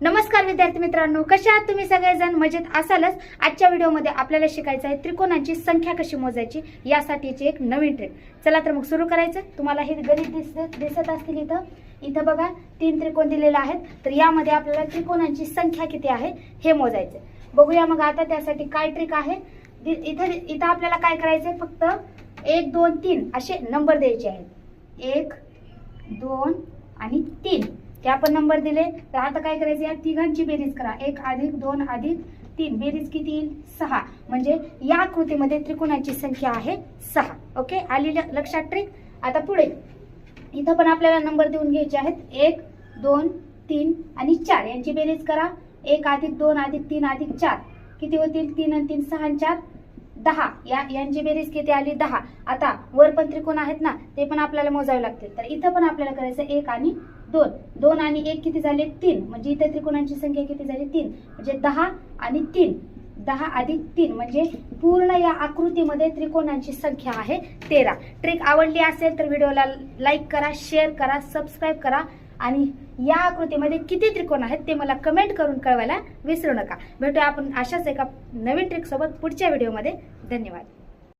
नमस्कार विद्यार्थी मित्रांनो कशा आहात तुम्ही सगळेजण? मजेत असालच? आजच्या व्हिडिओमध्ये आपल्याला शिकायचं आहे त्रिकोणांची संख्या कशी मोजायची यासाठीची एक नवीन ट्रिक चला तर मग सुरू करायचं. तुम्हाला हे गणित दिसत दिसत असतील इथं. इथं बघा तीन त्रिकोण दिलेले आहेत. तर यामध्ये आपल्याला त्रिकोणांची संख्या किती आहे हे मोजायचं बघूया मग आता त्यासाठी काय ट्रिक आहे. दि- इथं इथं आपल्याला काय करायचंय? फक्त एक दोन तीन असे नंबर द्यायचे आहेत. एक दोन आणि तीन. हे आपण नंबर दिले तर आता काय करायचं या तिघांची बेरीज करा. एक अधिक दोन अधिक तीन. बेरीज किती येईल? सहा. म्हणजे या आकृतीमध्ये त्रिकोणाची संख्या आहे सहा. ओके? आली लक्षात ट्रिक? आता पुढे. इथं पण आपल्याला नंबर देऊन घ्यायचे आहेत. एक दोन तीन आणि चार. यांची बेरीज करा. एक अधिक दोन अधिक तीन अधिक चार. किती होतील? तीन आणि तीन सहा चार. दहा. या यांची बेरीज किती आली? दहा. आता वर पण त्रिकोण आहेत ना ते पण आपल्याला मोजावे लागतील. तर इथं पण आपल्याला करायचं एक आणि दोन. दोन आणि एक किती झाले? तीन. म्हणजे इथे त्रिकोणांची संख्या किती झाली? तीन. म्हणजे दहा आणि तीन. दहा अधिक तीन. म्हणजे पूर्ण या आकृतीमध्ये त्रिकोणांची संख्या आहे तेरा. ट्रिक आवडली असेल तर व्हिडिओला लाईक करा शेअर करा सबस्क्राईब करा. आणि या आकृतीमध्ये किती त्रिकोण आहेत ते मला कमेंट करून कळवायला विसरू नका. भेटूया आपण अशाच एका नवीन ट्रिकसोबत पुढच्या व्हिडिओमध्ये धन्यवाद.